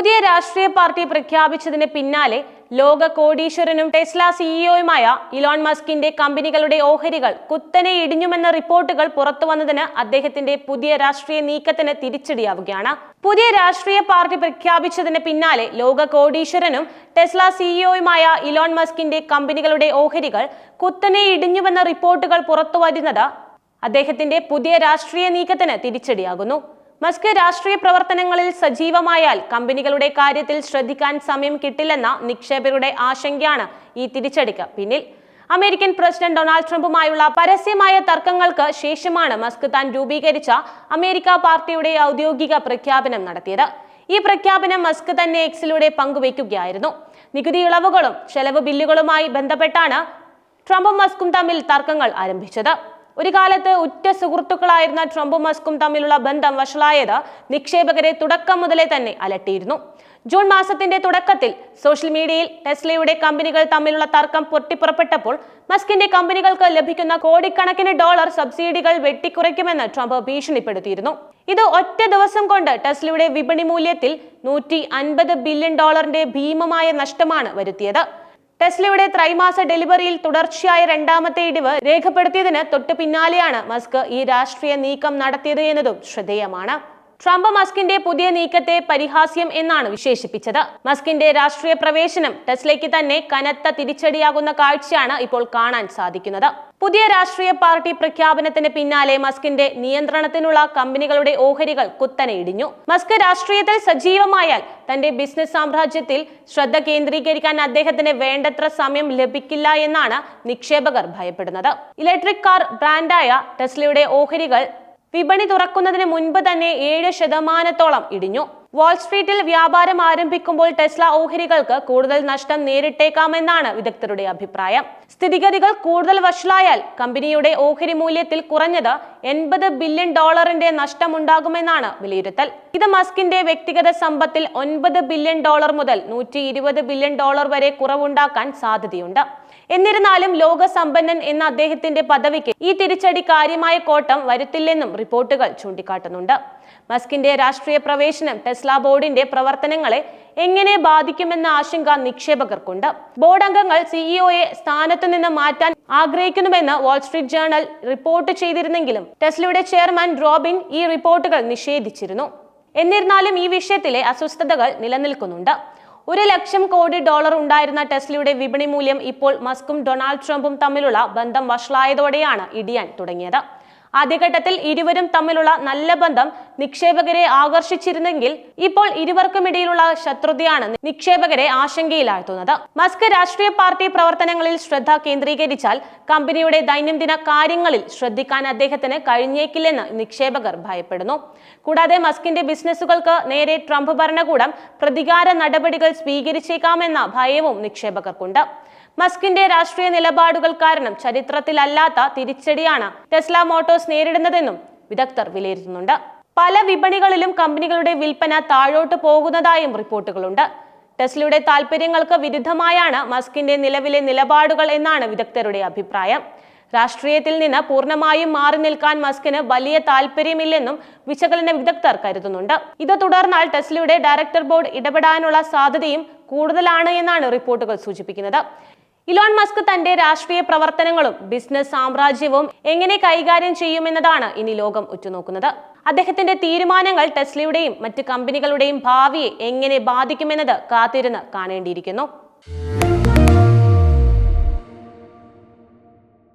പുതിയ രാഷ്ട്രീയ പാർട്ടി പ്രഖ്യാപിച്ചതിന് പിന്നാലെ ലോക കോടീശ്വരനും ടെസ്ല സിഇഒയുമായ ഇലോൺ മസ്കിന്റെ കമ്പനികളുടെ ഓഹരികൾ കുത്തനെ ഇടിഞ്ഞുമെന്ന റിപ്പോർട്ടുകൾ പുറത്തു വന്നതിന് അദ്ദേഹത്തിന്റെ പുതിയ രാഷ്ട്രീയ നീക്കത്തിന് തിരിച്ചടിയാവുകയാണ്. പുതിയ രാഷ്ട്രീയ പാർട്ടി പ്രഖ്യാപിച്ചതിന് പിന്നാലെ ലോക കോടീശ്വരനും ടെസ്ല സിഇഒയുമായ ഇലോൺ മസ്കിന്റെ കമ്പനികളുടെ ഓഹരികൾ കുത്തനെ ഇടിഞ്ഞുവെന്ന റിപ്പോർട്ടുകൾ പുറത്തു വരുന്നത് അദ്ദേഹത്തിന്റെ പുതിയ രാഷ്ട്രീയ നീക്കത്തിന് തിരിച്ചടിയാകുന്നു. മസ്ക് രാഷ്ട്രീയ പ്രവർത്തനങ്ങളിൽ സജീവമായാൽ കമ്പനികളുടെ കാര്യത്തിൽ ശ്രദ്ധിക്കാൻ സമയം കിട്ടില്ലെന്ന നിക്ഷേപകരുടെ ആശങ്കയാണ് ഈ തിരിച്ചടിക്ക് പിന്നിൽ. അമേരിക്കൻ പ്രസിഡന്റ് ഡൊണാൾഡ് ട്രംപുമായുള്ള പരസ്യമായ തർക്കങ്ങൾക്ക് ശേഷമാണ് മസ്ക് താൻ രൂപീകരിച്ച അമേരിക്ക പാർട്ടിയുടെ ഔദ്യോഗിക പ്രഖ്യാപനം നടത്തിയത്. ഈ പ്രഖ്യാപനം മസ്ക് തന്നെ എക്സിലൂടെ പങ്കുവയ്ക്കുകയായിരുന്നു. നികുതി ഇളവുകളും ചെലവ് ബില്ലുകളുമായി ബന്ധപ്പെട്ടാണ് ട്രംപും മസ്കും തമ്മിൽ തർക്കങ്ങൾ ആരംഭിച്ചത്. ഒരു കാലത്ത് ഉറ്റ സുഹൃത്തുക്കളായിരുന്ന ട്രംപും മസ്കും തമ്മിലുള്ള ബന്ധം വഷളായത് നിക്ഷേപകരെ തുടക്കം മുതലേ തന്നെ അലട്ടിയിരുന്നു. ജൂൺ മാസത്തിന്റെ തുടക്കത്തിൽ സോഷ്യൽ മീഡിയയിൽ ടെസ്ലയുടെ കമ്പനികൾ തമ്മിലുള്ള തർക്കം പൊട്ടിപ്പുറപ്പെട്ടപ്പോൾ മസ്കിന്റെ കമ്പനികൾക്ക് ലഭിക്കുന്ന കോടിക്കണക്കിന് ഡോളർ സബ്സിഡികൾ വെട്ടിക്കുറയ്ക്കുമെന്ന് ട്രംപ് ഭീഷണിപ്പെടുത്തിയിരുന്നു. ഇത് ഒറ്റ ദിവസം കൊണ്ട് ടെസ്ലയുടെ വിപണി മൂല്യത്തിൽ നൂറ്റി ബില്യൺ ഡോളറിന്റെ ഭീമമായ നഷ്ടമാണ് വരുത്തിയത്. ടെസ്ലയുടെ ത്രൈമാസ ഡെലിവറിയിൽ തുടർച്ചയായ രണ്ടാമത്തെ ഇടിവ് രേഖപ്പെടുത്തിയതിന് തൊട്ടു പിന്നാലെയാണ് മസ്ക് ഈ രാഷ്ട്രീയ നീക്കം നടത്തിയത് എന്നതും ശ്രദ്ധേയമാണ്. ട്രംപ് മസ്കിന്റെ പുതിയ നീക്കത്തെ പരിഹാസ്യം എന്നാണ് വിശേഷിപ്പിച്ചത്. മസ്കിന്റെ രാഷ്ട്രീയ പ്രവേശനം ടെസ്ലയ്ക്ക് തന്നെ കനത്ത തിരിച്ചടിയാകുന്ന കാഴ്ചയാണ് ഇപ്പോൾ കാണാൻ സാധിക്കുന്നത്. പുതിയ രാഷ്ട്രീയ പാർട്ടി പ്രഖ്യാപനത്തിന് പിന്നാലെ മസ്കിന്റെ നിയന്ത്രണത്തിനുള്ള കമ്പനികളുടെ ഓഹരികൾ കുത്തനെ ഇടിഞ്ഞു മസ്ക് രാഷ്ട്രീയത്തിൽ സജീവമായാൽ തന്റെ ബിസിനസ് സാമ്രാജ്യത്തിൽ ശ്രദ്ധ കേന്ദ്രീകരിക്കാൻ അദ്ദേഹത്തിന് വേണ്ടത്ര സമയം ലഭിക്കില്ല എന്നാണ് നിക്ഷേപകർ ഭയപ്പെടുന്നത്. ഇലക്ട്രിക് കാർ ബ്രാൻഡായ ടെസ്ലയുടെ ഓഹരികൾ വിപണി തുറക്കുന്നതിന് മുൻപ് തന്നെ ഏഴ് ശതമാനത്തോളം ഇടിഞ്ഞു. വാൾസ്ട്രീറ്റിൽ വ്യാപാരം ആരംഭിക്കുമ്പോൾ ടെസ്ല ഓഹരികൾക്ക് കൂടുതൽ നഷ്ടം നേരിട്ടേക്കാമെന്നാണ് വിദഗ്ധരുടെ അഭിപ്രായം. സ്ഥിതിഗതികൾ കൂടുതൽ വഷളായാൽ കമ്പനിയുടെ ഓഹരി മൂല്യത്തിൽ കുറഞ്ഞത് എൺപത് ബില്യൺ ഡോളറിന്റെ നഷ്ടമുണ്ടാകുമെന്നാണ് വിലയിരുത്തൽ. ഇത് മസ്കിന്റെ വ്യക്തിഗത സമ്പത്തിൽ ഒൻപത് ബില്യൺ ഡോളർ മുതൽ നൂറ്റി ബില്യൺ ഡോളർ വരെ കുറവുണ്ടാക്കാൻ സാധ്യതയുണ്ട്. എന്നിരുന്നാലും ലോക സമ്പന്നൻ എന്ന അദ്ദേഹത്തിന്റെ പദവിക്ക് ഈ തിരിച്ചടി കാര്യമായ കോട്ടം വരുത്തില്ലെന്നും റിപ്പോർട്ടുകൾ ചൂണ്ടിക്കാട്ടുന്നുണ്ട്. മസ്കിന്റെ രാഷ്ട്രീയ പ്രവേശനം ടെസ്ല ബോർഡിന്റെ പ്രവർത്തനങ്ങളെ എങ്ങനെ ബാധിക്കുമെന്ന ആശങ്ക നിക്ഷേപകർക്കുണ്ട്. ബോർഡ് അംഗങ്ങൾ സിഇഒയെ സ്ഥാനത്തു നിന്ന് മാറ്റാൻ ആഗ്രഹിക്കുന്നുവെന്ന് വാൾസ്ട്രീറ്റ് ജേണൽ റിപ്പോർട്ട് ചെയ്തിരുന്നെങ്കിലും ടെസ്ലയുടെ ചെയർമാൻ റോബിൻ ഈ റിപ്പോർട്ടുകൾ നിഷേധിച്ചിരുന്നു. എന്നിരുന്നാലും ഈ വിഷയത്തിലെ അസ്വസ്ഥതകൾ നിലനിൽക്കുന്നുണ്ട്. ഒരു ലക്ഷം കോടി ഡോളർ ഉണ്ടായിരുന്ന ടെസ്ലയുടെ വിപണി മൂല്യം ഇപ്പോൾ മസ്കും ഡൊണാൾഡ് ട്രംപും തമ്മിലുള്ള ബന്ധം വഷളായതോടെയാണ് ഇടിയാൻ തുടങ്ങിയത്. ആദ്യഘട്ടത്തിൽ ഇരുവരും തമ്മിലുള്ള നല്ല ബന്ധം നിക്ഷേപകരെ ആകർഷിച്ചിരുന്നെങ്കിൽ ഇപ്പോൾ ഇരുവർക്കുമിടയിലുള്ള ശത്രുതയാണ് നിക്ഷേപകരെ ആശങ്കയിലാഴ്ത്തുന്നത്. മസ്ക് രാഷ്ട്രീയ പാർട്ടി പ്രവർത്തനങ്ങളിൽ ശ്രദ്ധ കേന്ദ്രീകരിച്ചാൽ കമ്പനിയുടെ ദൈനംദിന കാര്യങ്ങളിൽ ശ്രദ്ധിക്കാൻ അദ്ദേഹത്തിന് കഴിഞ്ഞേക്കില്ലെന്ന് നിക്ഷേപകർ ഭയപ്പെടുന്നു. കൂടാതെ മസ്കിന്റെ ബിസിനസ്സുകൾക്ക് നേരെ ട്രംപ് ഭരണകൂടം പ്രതികാര നടപടികൾ സ്വീകരിച്ചേക്കാമെന്ന ഭയവും നിക്ഷേപകർക്കുണ്ട്. മസ്കിന്റെ രാഷ്ട്രീയ നിലപാടുകൾ കാരണം ചരിത്രത്തിലല്ലാത്ത തിരിച്ചടിയാണ് ടെസ്ല മോട്ടോഴ്സ് നേരിടുന്നതെന്നും വിദഗ്ധർ വിലയിരുത്തുന്നുണ്ട്. പല വിപണികളിലും കമ്പനികളുടെ വിൽപ്പന താഴോട്ട് പോകുന്നതായും റിപ്പോർട്ടുകളുണ്ട്. ടെസ്ലയുടെ താൽപ്പര്യങ്ങൾക്ക് വിരുദ്ധമായാണ് മസ്കിന്റെ നിലവിലെ നിലപാടുകൾ എന്നാണ് വിദഗ്ധരുടെ അഭിപ്രായം. രാഷ്ട്രീയത്തിൽ നിന്ന് പൂർണമായും മാറി നിൽക്കാൻ മസ്കിന് വലിയ താല്പര്യമില്ലെന്നും വിശകലന വിദഗ്ധർ കരുതുന്നുണ്ട്. ഇത് തുടർന്നാൽ ടെസ്ലയുടെ ഡയറക്ടർ ബോർഡ് ഇടപെടാനുള്ള സാധ്യതയും കൂടുതലാണ് എന്നാണ് റിപ്പോർട്ടുകൾ സൂചിപ്പിക്കുന്നത്. ഇലോൺ മസ്ക് തന്റെ രാഷ്ട്രീയ പ്രവർത്തനങ്ങളും ബിസിനസ് സാമ്രാജ്യവും എങ്ങനെ കൈകാര്യം ചെയ്യുമെന്നതാണ് ഇനി ലോകം ഉറ്റുനോക്കുന്നത്. അദ്ദേഹത്തിന്റെ തീരുമാനങ്ങൾ ടെസ്ലയുടെയും മറ്റ് കമ്പനികളുടെയും ഭാവിയെ എങ്ങനെ ബാധിക്കുമെന്നത് കാത്തിരുന്ന് കാണേണ്ടിയിരിക്കുന്നു.